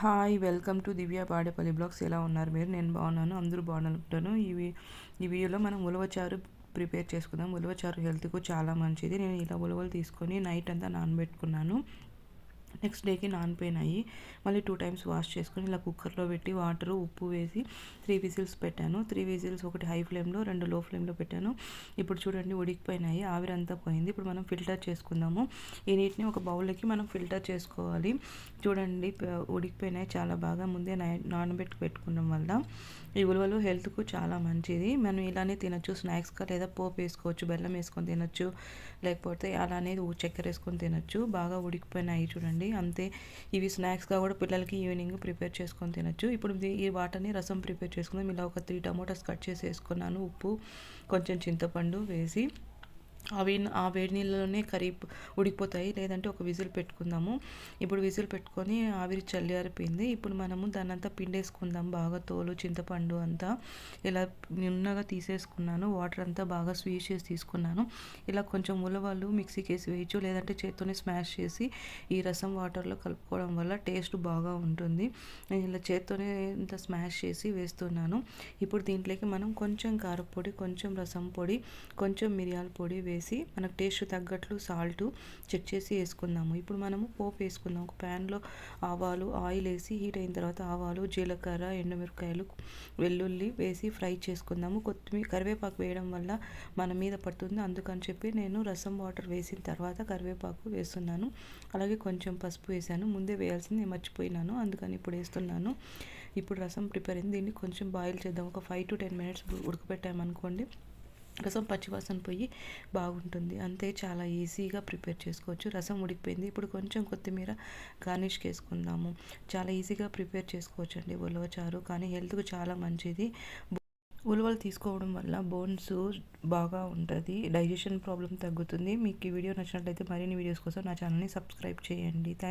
Hi welcome to Divya Padepalli blogs. ఎలా ఉన్నారు? మీరు? నేను బాగున్నాను. అందరూ బాగున్నాను. ఇవి ఈ వీడియోలో మనం ఉలవచారు ప్రిపేర్ చేసుకుందాం. ఉలవచారు హెల్త్కు చాలా మంచిది. నేను ఇలా ఉలవలు తీసుకొని నైట్ అంతా నానబెట్టుకున్నాను. నెక్స్ట్ డేకి నానిపోయినాయి. మళ్ళీ టూ టైమ్స్ వాష్ చేసుకొని ఇలా కుక్కర్లో పెట్టి వాటర్ ఉప్పు వేసి త్రీ విజిల్స్ పెట్టాను. త్రీ విజిల్స్ ఒకటి హై ఫ్లేమ్లో రెండు లో ఫ్లేమ్లో పెట్టాను. ఇప్పుడు చూడండి ఉడికిపోయినాయి. ఆవిరంతా పోయింది. ఇప్పుడు మనం ఫిల్టర్ చేసుకుందాము. ఈ నీటిని ఒక బౌల్లోకి మనం ఫిల్టర్ చేసుకోవాలి. చూడండి ఉడికిపోయినాయి. చాలా బాగా ముందే నానబెట్టి పెట్టుకోవడం వల్ల ఈ ఉలవలు హెల్త్కు చాలా మంచిది. మనం ఇలానే తినచ్చు. స్నాక్స్గా లేదా పోపు వేసుకోవచ్చు బెల్లం వేసుకొని తినొచ్చు. లేకపోతే అలానే చక్కెర వేసుకొని తినొచ్చు. బాగా ఉడికిపోయినాయి చూడండి. అంతే. ఇవి స్నాక్స్గా కూడా పిల్లలకి ఈవినింగ్ ప్రిపేర్ చేసుకొని తినచ్చు. ఇప్పుడు ఈ వాటర్ని రసం ప్రిపేర్ చేసుకుందాం. ఇలా ఒక త్రీ టమోటాస్ కట్ చేసి వేసుకున్నాను ఉప్పు కొంచెం చింతపండు వేసి అవి ఆ వేడి నీళ్ళలోనే కర్రీ ఉడికిపోతాయి. లేదంటే ఒక విజిల్ పెట్టుకుందాము. ఇప్పుడు విజిల్ పెట్టుకొని ఆవిరి చల్లారిపోయింది ఇప్పుడు మనము దాన్ని అంతా పిండేసుకుందాం. బాగా తోలు చింతపండు అంతా ఇలా నిన్నగా తీసేసుకున్నాను. వాటర్ అంతా బాగా స్వీట్ చేసి తీసుకున్నాను. ఇలా కొంచెం ఉలవలు మిక్సీకి వేసి వేయచ్చు. లేదంటే చేత్తోనే స్మాష్ చేసి ఈ రసం వాటర్లో కలుపుకోవడం వల్ల టేస్ట్ బాగా ఉంటుంది. నేను ఇలా చేత్తోనే ఇంత స్మాష్ చేసి వేస్తున్నాను. ఇప్పుడు దీంట్లోకి మనం కొంచెం కారపొడి కొంచెం రసం పొడి కొంచెం మిరియాల పొడి వేసి మనకు టేస్ట్ తగ్గట్లు సాల్ట్ చెక్ చేసి వేసుకుందాము. ఇప్పుడు మనము పోపు వేసుకుందాం. ఒక ప్యాన్లో ఆవాలు ఆయిల్ వేసి హీట్ అయిన తర్వాత ఆవాలు జీలకర్ర ఎండుమిరకాయలు వెల్లుల్లి వేసి ఫ్రై చేసుకుందాము. కొత్తిమీర కరివేపాకు వేయడం వల్ల మన మీద పడుతుంది. అందుకని చెప్పి నేను రసం వాటర్ వేసిన తర్వాత కరివేపాకు వేస్తున్నాను. అలాగే కొంచెం పసుపు వేసాను. ముందే వేయాల్సింది మర్చిపోయినాను. అందుకని ఇప్పుడు వేస్తున్నాను. ఇప్పుడు రసం ప్రిపేర్ అయింది. దీన్ని కొంచెం బాయిల్ చేద్దాం. ఒక ఫైవ్ టు టెన్ మినిట్స్ ఉడకబెట్టామనుకోండి. రసం పచ్చివాసన పోయి బాగుంటుంది. అంతే చాలా ఈజీగా ప్రిపేర్ చేసుకోవచ్చు. రసం ఉడికిపోయింది. ఇప్పుడు కొంచెం కొత్తిమీర గార్నిష్కి వేసుకుందాము చాలా ఈజీగా ప్రిపేర్ చేసుకోవచ్చు అండి ఉలవచారు కానీ హెల్త్కు చాలా మంచిది. ఉలవలు తీసుకోవడం వల్ల బోన్స్ బాగా ఉంటుంది. డైజెషన్ ప్రాబ్లం తగ్గుతుంది. మీకు ఈ వీడియో నచ్చినట్లయితే మరిన్ని వీడియోస్ కోసం నా ఛానల్ని సబ్స్క్రైబ్ చేయండి. థ్యాంక్